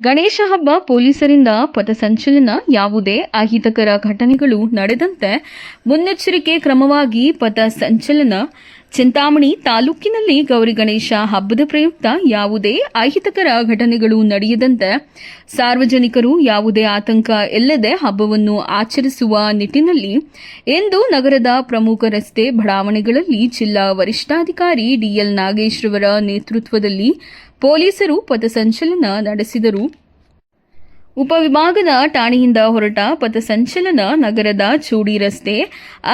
ಗಣೇಶ ಹಬ್ಬ ಪೊಲೀಸರಿಂದ ಪಥಸಂಚಲನ ಯಾವುದೇ ಅಹಿತಕರ ಘಟನೆಗಳು ನಡೆದಂತೆ ಮುನ್ನೆಚ್ಚರಿಕೆ ಕ್ರಮವಾಗಿ ಪಥ ಸಂಚಲನ. ಚಿಂತಾಮಣಿ ತಾಲೂಕಿನಲ್ಲಿ ಗೌರಿ ಗಣೇಶ ಹಬ್ಬದ ಪ್ರಯುಕ್ತ ಯಾವುದೇ ಅಹಿತಕರ ಘಟನೆಗಳು ನಡೆಯದಂತೆ ಸಾರ್ವಜನಿಕರು ಯಾವುದೇ ಆತಂಕ ಇಲ್ಲದೆ ಹಬ್ಬವನ್ನು ಆಚರಿಸುವ ನಿಟ್ಟಿನಲ್ಲಿ ಇಂದು ನಗರದ ಪ್ರಮುಖ ರಸ್ತೆ ಬಡಾವಣೆಗಳಲ್ಲಿ ಜಿಲ್ಲಾ ವರಿಷ್ಠಾಧಿಕಾರಿ ಡಿಎಲ್ ನಾಗೇಶ್ವರ ನೇತೃತ್ವದಲ್ಲಿ ಪೊಲೀಸರು ಪಥಸಂಚಲನ ನಡೆಸಿದರು. ಉಪವಿಭಾಗದ ಠಾಣೆಯಿಂದ ಹೊರಟ ಪಥಸಂಚಲನ ನಗರದ ಚೂಡಿ ರಸ್ತೆ,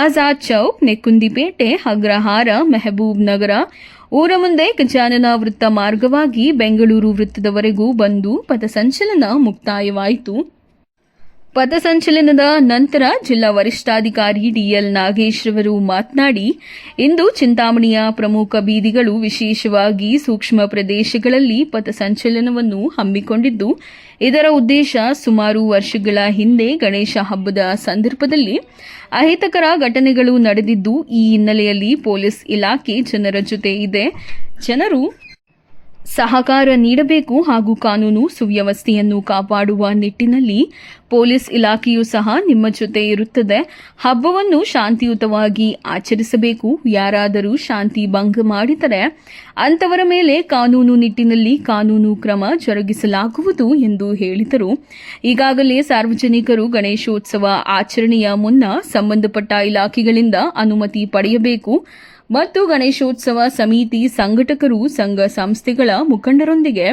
ಆಜಾದ್ ಚೌಕ್, ನೆಕ್ಕುಂದಿಪೇಟೆ, ಅಗ್ರಹಾರ, ಮೆಹಬೂಬ್ ನಗರ ಊರ ಮುಂದೆ ಗಜಾನನ ವೃತ್ತ ಮಾರ್ಗವಾಗಿ ಬೆಂಗಳೂರು ವೃತ್ತದವರೆಗೂ ಬಂದು ಪಥಸಂಚಲನ ಮುಕ್ತಾಯವಾಯಿತು. ಪಥಸಂಚಲನದ ನಂತರ ಜಿಲ್ಲಾ ವರಿಷ್ಠಾಧಿಕಾರಿ ಡಿಎಲ್ ನಾಗೇಶ್ ರವರು ಮಾತನಾಡಿ, ಇಂದು ಚಿಂತಾಮಣಿಯ ಪ್ರಮುಖ ಬೀದಿಗಳು ವಿಶೇಷವಾಗಿ ಸೂಕ್ಷ್ಮ ಪ್ರದೇಶಗಳಲ್ಲಿ ಪಥಸಂಚಲನವನ್ನು ಹಮ್ಮಿಕೊಂಡಿದ್ದು, ಇದರ ಉದ್ದೇಶ ಸುಮಾರು ವರ್ಷಗಳ ಹಿಂದೆ ಗಣೇಶ ಹಬ್ಬದ ಸಂದರ್ಭದಲ್ಲಿ ಅಹಿತಕರ ಘಟನೆಗಳು ನಡೆದಿದ್ದು, ಈ ಹಿನ್ನೆಲೆಯಲ್ಲಿ ಪೊಲೀಸ್ ಇಲಾಖೆ ಜನರ ಜೊತೆ ಇದೆ. ಜನರು ಸಹಕಾರ ನೀಡಬೇಕು ಹಾಗೂ ಕಾನೂನು ಸುವ್ಯವಸ್ಥೆಯನ್ನು ಕಾಪಾಡುವ ನಿಟ್ಟಿನಲ್ಲಿ ಪೊಲೀಸ್ ಇಲಾಖೆಯೂ ಸಹ ನಿಮ್ಮ ಜೊತೆ ಇರುತ್ತದೆ. ಹಬ್ಬವನ್ನು ಶಾಂತಿಯುತವಾಗಿ ಆಚರಿಸಬೇಕು. ಯಾರಾದರೂ ಶಾಂತಿ ಭಂಗ ಮಾಡಿದರೆ ಅಂತವರ ಮೇಲೆ ಕಾನೂನು ನಿಟ್ಟಿನಲ್ಲಿ ಕಾನೂನು ಕ್ರಮ ಜರುಗಿಸಲಾಗುವುದು ಎಂದು ಹೇಳಿದರು. ಈಗಾಗಲೇ ಸಾರ್ವಜನಿಕರು ಗಣೇಶೋತ್ಸವ ಆಚರಣೆಯ ಮುನ್ನ ಸಂಬಂಧಪಟ್ಟ ಇಲಾಖೆಗಳಿಂದ ಅನುಮತಿ ಪಡೆಯಬೇಕು. ಮತ್ತು ಗಣೇಶೋತ್ಸವ ಸಮಿತಿ ಸಂಘಟಕರು ಸಂಘ ಸಂಸ್ಥೆಗಳ ಮುಖಂಡರೊಂದಿಗೆ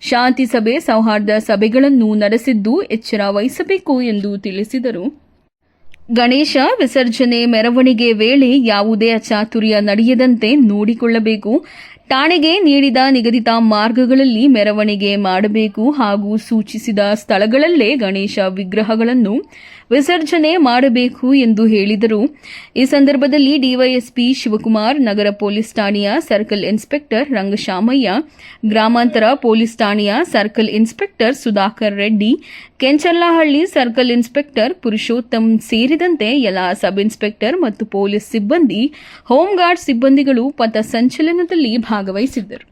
ಶಾಂತಿ ಸಭೆ ಸೌಹಾರ್ದ ಸಭೆಗಳನ್ನು ನಡೆಸಿದ್ದು ಎಚ್ಚರ ವಹಿಸಬೇಕು ಎಂದು ತಿಳಿಸಿದರು. ಗಣೇಶ ವಿಸರ್ಜನೆ ಮೆರವಣಿಗೆ ವೇಳೆ ಯಾವುದೇ ಅಚಾತುರ್ಯ ನಡೆಯದಂತೆ ನೋಡಿಕೊಳ್ಳಬೇಕು. ಠಾಣೆಗೆ ನೀಡಿದ ನಿಗದಿತ ಮಾರ್ಗಗಳಲ್ಲಿ ಮೆರವಣಿಗೆ ಮಾಡಬೇಕು ಹಾಗೂ ಸೂಚಿಸಿದ ಸ್ಥಳಗಳಲ್ಲೇ ಗಣೇಶ ವಿಗ್ರಹಗಳನ್ನು ವಿಸರ್ಜನೆ ಮಾಡಬೇಕು ಎಂದು ಹೇಳಿದರು. ಈ ಸಂದರ್ಭದಲ್ಲಿ ಡಿವೈಎಸ್ಪಿ ಶಿವಕುಮಾರ್, ನಗರ ಪೊಲೀಸ್ ಠಾಣೆಯ ಸರ್ಕಲ್ ಇನ್ಸ್ಪೆಕ್ಟರ್ ರಂಗಶಾಮಯ್ಯ, ಗ್ರಾಮಾಂತರ ಪೊಲೀಸ್ ಠಾಣೆಯ circle inspector Sudhakar Reddy Kenchallahalli circle inspector Purushottam ಸೇರಿದಂತೆ ಎಲ್ಲ ಸಬ್ ಇನ್ಸ್ಪೆಕ್ಟರ್ ಮತ್ತು ಪೊಲೀಸ್ ಸಿಬ್ಬಂದಿ, ಹೋಂಗಾರ್ಡ್ ಸಿಬ್ಬಂದಿಗಳು ಪಥ ಸಂಚಲನದಲ್ಲಿ ಭಾಗವಹಿಸಿದ್ದರು.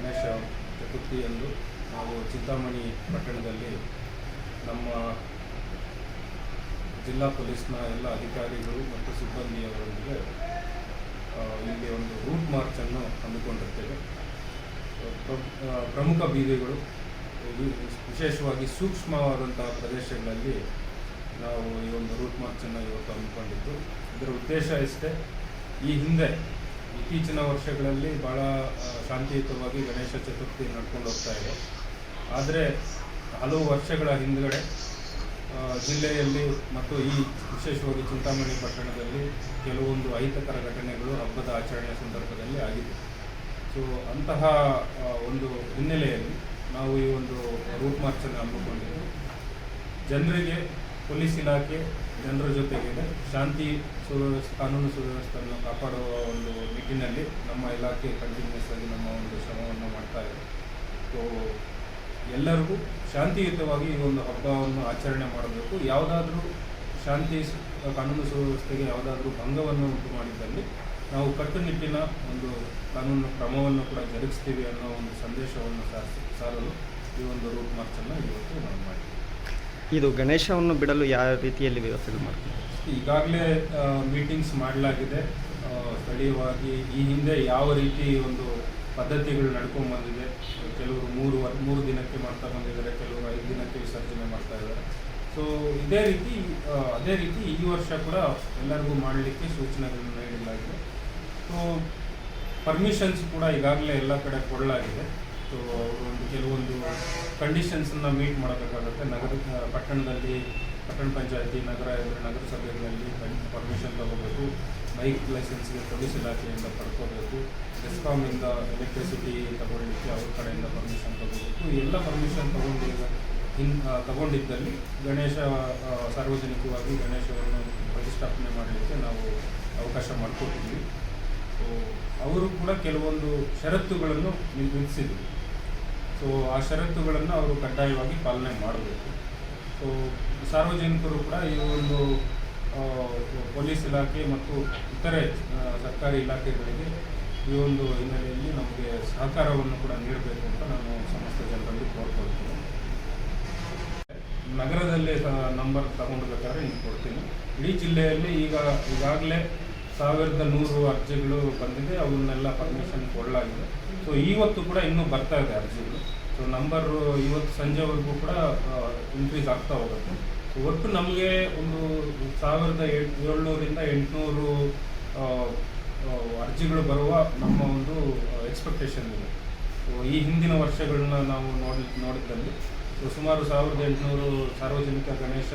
ಗಣೇಶ ಚತುರ್ಥಿಯಂದು ನಾವು ಚಿಂತಾಮಣಿ ಪಟ್ಟಣದಲ್ಲಿ ನಮ್ಮ ಜಿಲ್ಲಾ ಪೊಲೀಸ್ನ ಎಲ್ಲ ಅಧಿಕಾರಿಗಳು ಮತ್ತು ಸಿಬ್ಬಂದಿಯವರೊಂದಿಗೆ ಇಲ್ಲಿ ಒಂದು ರೂಟ್ ಮಾರ್ಚನ್ನು ಹಮ್ಮಿಕೊಂಡಿರ್ತೇವೆ. ಪ್ರ- ಪ್ರಮುಖ ಬೀದಿಗಳು ವಿಶೇಷವಾಗಿ ಸೂಕ್ಷ್ಮವಾದಂತಹ ಪ್ರದೇಶಗಳಲ್ಲಿ ನಾವು ಈ ಒಂದು ರೂಟ್ ಮಾರ್ಚನ್ನು ಇವತ್ತು ಹಮ್ಮಿಕೊಂಡಿದ್ದು. ಇದರ ಉದ್ದೇಶ ಇಷ್ಟೇ, ಈ ಹಿಂದೆ ಇತ್ತೀಚಿನ ವರ್ಷಗಳಲ್ಲಿ ಭಾಳ ಶಾಂತಿಯುತವಾಗಿ ಗಣೇಶ ಚತುರ್ಥಿ ನಡ್ಕೊಂಡು ಹೋಗ್ತಾ ಇದೆ. ಆದರೆ ಹಲವು ವರ್ಷಗಳ ಹಿಂದ್ಗಡೆ ಜಿಲ್ಲೆಯಲ್ಲಿ ಮತ್ತು ಈ ವಿಶೇಷವಾಗಿ ಚಿಂತಾಮಣಿ ಪಟ್ಟಣದಲ್ಲಿ ಕೆಲವೊಂದು ಅಹಿತಕರ ಘಟನೆಗಳು ಹಬ್ಬದ ಆಚರಣೆಯ ಸಂದರ್ಭದಲ್ಲಿ ಆಗಿದೆ ಸೊ ಅಂತಹ ಒಂದು ಹಿನ್ನೆಲೆಯಲ್ಲಿ ನಾವು ಈ ಒಂದು ರೂಟ್ ಮಾರ್ಚನ್ನು ಹಮ್ಮಿಕೊಂಡಿದ್ದು ಜನರಿಗೆ, ಪೊಲೀಸ್ ಇಲಾಖೆ ಜನರ ಜೊತೆಗೆ ಶಾಂತಿ ಸುವ್ಯವಸ್ಥೆ ಕಾನೂನು ಸುವ್ಯವಸ್ಥೆಯನ್ನು ಕಾಪಾಡುವ ಒಂದು ನಿಟ್ಟಿನಲ್ಲಿ ನಮ್ಮ ಇಲಾಖೆ ಕಂಟಿನ್ಯೂಸ್ ಆಗಿ ನಮ್ಮ ಒಂದು ಶ್ರಮವನ್ನು ಮಾಡ್ತಾ ಇದೆ. ಸೊ ಎಲ್ಲರಿಗೂ ಶಾಂತಿಯುತವಾಗಿ ಈ ಒಂದು ಹಬ್ಬವನ್ನು ಆಚರಣೆ ಮಾಡಬೇಕು. ಯಾವುದಾದ್ರೂ ಶಾಂತಿ ಕಾನೂನು ಸುವ್ಯವಸ್ಥೆಗೆ ಯಾವುದಾದ್ರೂ ಭಂಗವನ್ನು ಉಂಟು ಮಾಡಿದ್ದಲ್ಲಿ ನಾವು ಕಟ್ಟುನಿಟ್ಟಿನ ಒಂದು ಕಾನೂನು ಕ್ರಮವನ್ನು ಕೂಡ ಜರುಗಿಸ್ತೀವಿ ಅನ್ನೋ ಒಂದು ಸಂದೇಶವನ್ನು ಸಾರಿಸಿ ಸಾರಲು ಈ ಒಂದು ರೂಟ್ ಮಾರ್ಚನ್ನು ಇವತ್ತು ನಾವು ಮಾಡಿದ್ದೀವಿ ಇದು ಗಣೇಶವನ್ನು ಬಿಡಲು ಯಾವ ರೀತಿಯಲ್ಲಿ ವ್ಯವಸ್ಥೆ ಮಾಡ್ತೀವಿ ಈಗಾಗಲೇ ಮೀಟಿಂಗ್ಸ್ ಮಾಡಲಾಗಿದೆ. ಸ್ಥಳೀಯವಾಗಿ ಈ ಹಿಂದೆ ಯಾವ ರೀತಿ ಒಂದು ಪದ್ಧತಿಗಳು ನಡ್ಕೊಂಡು ಬಂದಿದೆ. ಕೆಲವರು ಮೂರು ಮೂರು ದಿನಕ್ಕೆ ಮಾಡ್ತಾ ಬಂದಿದ್ದಾರೆ, ಕೆಲವರು ಐದು ದಿನಕ್ಕೆ ವಿಸರ್ಜನೆ ಮಾಡ್ತಾ ಇದ್ದಾರೆ. ಸೊ ಇದೇ ರೀತಿ ಅದೇ ರೀತಿ ಈ ವರ್ಷ ಕೂಡ ಎಲ್ಲರಿಗೂ ಮಾಡಲಿಕ್ಕೆ ಸೂಚನೆಗಳನ್ನು ನೀಡಲಾಗಿದೆ ಸೊ ಪರ್ಮಿಷನ್ಸ್ ಕೂಡ ಈಗಾಗಲೇ ಎಲ್ಲ ಕಡೆ ಕೊಡಲಾಗಿದೆ. ಅವರು ಒಂದು ಕೆಲವೊಂದು ಕಂಡೀಷನ್ಸನ್ನು ಮೀಟ್ ಮಾಡಬೇಕಾಗುತ್ತೆ. ನಗರ ಪಟ್ಟಣದಲ್ಲಿ, ಪಟ್ಟಣ ಪಂಚಾಯತಿ, ನಗರ ನಗರಸಭೆಗಳಲ್ಲಿ ಪರ್ಮಿಷನ್ ತಗೋಬೇಕು. ಬೈಕ್ ಲೈಸೆನ್ಸ್ಗೆ ಪೊಲೀಸ್ ಇಲಾಖೆಯಿಂದ ಪಡ್ಕೋಬೇಕು. ಡಿಸ್ಕಾಮಿಂದ ಎಲೆಕ್ಟ್ರಿಸಿಟಿ ತಗೊಳ್ಳಿಕ್ಕೆ ಅವ್ರ ಕಡೆಯಿಂದ ಪರ್ಮಿಷನ್ ತಗೋಬೇಕು. ಎಲ್ಲ ಪರ್ಮಿಷನ್ ತಗೊಂಡಿದ್ದ, ಇನ್ ತಗೊಂಡಿದ್ದಲ್ಲಿ ಗಣೇಶ ಸಾರ್ವಜನಿಕವಾಗಿ ಗಣೇಶವನ್ನು ಪ್ರತಿಷ್ಠಾಪನೆ ಮಾಡಲಿಕ್ಕೆ ನಾವು ಅವಕಾಶ ಮಾಡಿಕೊಟ್ಟಿದ್ವಿ. ಸೊ ಅವರು ಕೂಡ ಕೆಲವೊಂದು ಷರತ್ತುಗಳನ್ನು ನಿರ್ಮಿಸಿದ್ವಿ ಸೊ ಆ ಷರತ್ತುಗಳನ್ನು ಅವರು ಕಡ್ಡಾಯವಾಗಿ ಪಾಲನೆ ಮಾಡಬೇಕು. ಸೊ ಸಾರ್ವಜನಿಕರು ಕೂಡ ಈ ಒಂದು ಪೊಲೀಸ್ ಇಲಾಖೆ ಮತ್ತು ಇತರೆ ಸರ್ಕಾರಿ ಇಲಾಖೆಗಳಿಗೆ ಈ ಒಂದು ಹಿನ್ನೆಲೆಯಲ್ಲಿ ನಮಗೆ ಸಹಕಾರವನ್ನು ಕೂಡ ನೀಡಬೇಕು ಅಂತ ನಾನು ಸಮಸ್ತ ಜನರಲ್ಲಿ ಕೋರ್ಕೊಳ್ತೀನಿ. ನಗರದಲ್ಲೇ ನಂಬರ್ ತಗೊಂಡು ಬೇಕಾದ್ರೆ ಕೊಡ್ತೀನಿ. ಇಡೀ ಜಿಲ್ಲೆಯಲ್ಲಿ ಈಗ ಈಗಾಗಲೇ ಸಾವಿರದ ನೂರು ಅರ್ಜಿಗಳು ಬಂದಿದೆ, ಅವನ್ನೆಲ್ಲ ಪರ್ಮಿಷನ್ ಕೊಡಲಾಗಿದೆ. ಸೊ ಇವತ್ತು ಕೂಡ ಇನ್ನೂ ಬರ್ತಾ ಇದೆ ಅರ್ಜಿಗಳು. ಸೊ ನಂಬರ್ ಇವತ್ತು ಸಂಜೆವರೆಗೂ ಕೂಡ ಇನ್ಕ್ರೀಸ್ ಆಗ್ತಾ ಹೋಗುತ್ತೆ. ಒಟ್ಟು ನಮಗೆ ಒಂದು ಸಾವಿರದ ಎಂಟು ಏಳ್ನೂರಿಂದ ಎಂಟುನೂರು ಅರ್ಜಿಗಳು ಬರುವ ನಮ್ಮ ಒಂದು ಎಕ್ಸ್ಪೆಕ್ಟೇಷನ್ ಇದೆ. ಸೊ ಈ ಹಿಂದಿನ ವರ್ಷಗಳನ್ನ ನಾವು ನೋಡಿ ನೋಡಿದ್ದಲ್ಲಿ ಸುಮಾರು ಸಾವಿರದ ಎಂಟುನೂರು ಸಾರ್ವಜನಿಕ ಗಣೇಶ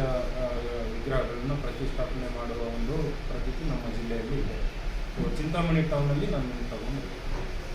ವಿಗ್ರಹಗಳನ್ನು ಪ್ರತಿಷ್ಠಾಪನೆ ಮಾಡುವ ಒಂದು ಪ್ರತೀತಿ ನಮ್ಮ ಜಿಲ್ಲೆಯಲ್ಲಿ ಇದೆ. ಚಿಂತಾಮಣಿ ಟೌನಲ್ಲಿ ನಾನು ತಗೊಂಡು